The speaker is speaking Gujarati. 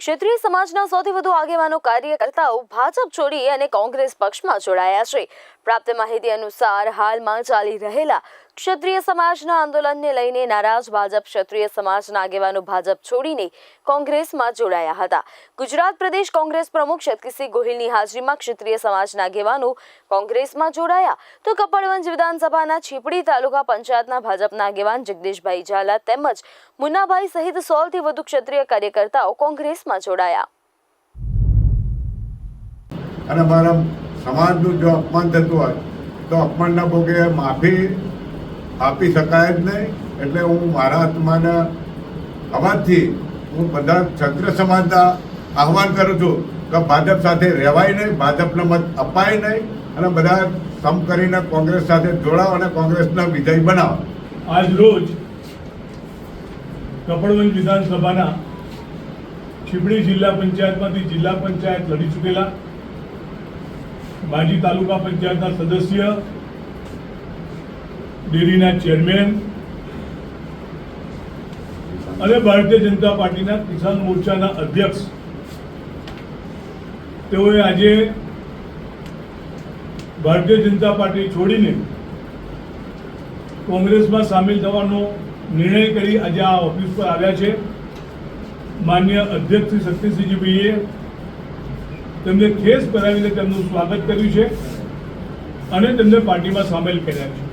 ક્ષત્રિય સમાજના સૌથી વધુ આગેવાનો કાર્યકર્તાઓ ભાજપ છોડી અને કોંગ્રેસ પક્ષમાં જોડાયા છે. પ્રાપ્ત માહિતી અનુસાર હાલમાં ચાલી રહેલા ક્ષત્રિય સમાજના આંદોલનને લઈને નારાજ ભાજપ ક્ષત્રિય સમાજના આગેવાનો ભાજપ છોડીને કોંગ્રેસમાં જોડાયા હતા. ગુજરાત પ્રદેશ કોંગ્રેસ પ્રમુખ શક્તિસિંહ ગોહિલની હાજરીમાં ક્ષત્રિય સમાજના આગેવાનો કોંગ્રેસમાં જોડાયા. તો કપડવંજ વિધાનસભાના છીપડી તાલુકા પંચાયતના ભાજપના આગેવાન જગદીશભાઈ ઝાલા તેમજ મુન્નાભાઈ સહિત સોળથી વધુ ક્ષત્રિય કાર્યકર્તાઓ કોંગ્રેસમાં જોડાયા. અને મારા સમાજનું જો અપમાન થતું હોય, તો અપમાનના ભોગે માફી આપી શકાય જ નહીં. એટલે હું મારા આત્માના અવાજથી હું બધા ક્ષત્રિય સમાજના આહવાન કરું છું કે ભાજપ સાથે રહેવાય નહીં, ભાજપનો મત અપાય નહીં અને બધા સમ કરીને કોંગ્રેસ સાથે જોડાવ અને કોંગ્રેસના વિજય બનાવો. આજ રોજ કપડવંજ વિધાનસભાના છીપડી જિલ્લા પંચાયતમાંથી જિલ્લા પંચાયત લડી ચૂકેલા. માજી તાલુકા પંચાયતના સદસ્ય ડેરીના ચેરમેન અને ભારતીય જનતા પાર્ટીના કિસાન મોરચાના અધ્યક્ષ. તેઓએ આજે ભારતીય જનતા પાર્ટી છોડીને કોંગ્રેસમાં સામેલ થવાનો નિર્ણય કરી આજે આ ઓફિસ પર આવ્યા છે. માન્ય અધ્યક્ષ શ્રી શક્તિસિંહજીભાઈએ તેમને ખેસ પહેરાવીને તેમનું સ્વાગત કર્યું છે અને તેમને પાર્ટીમાં સામેલ કર્યા છે.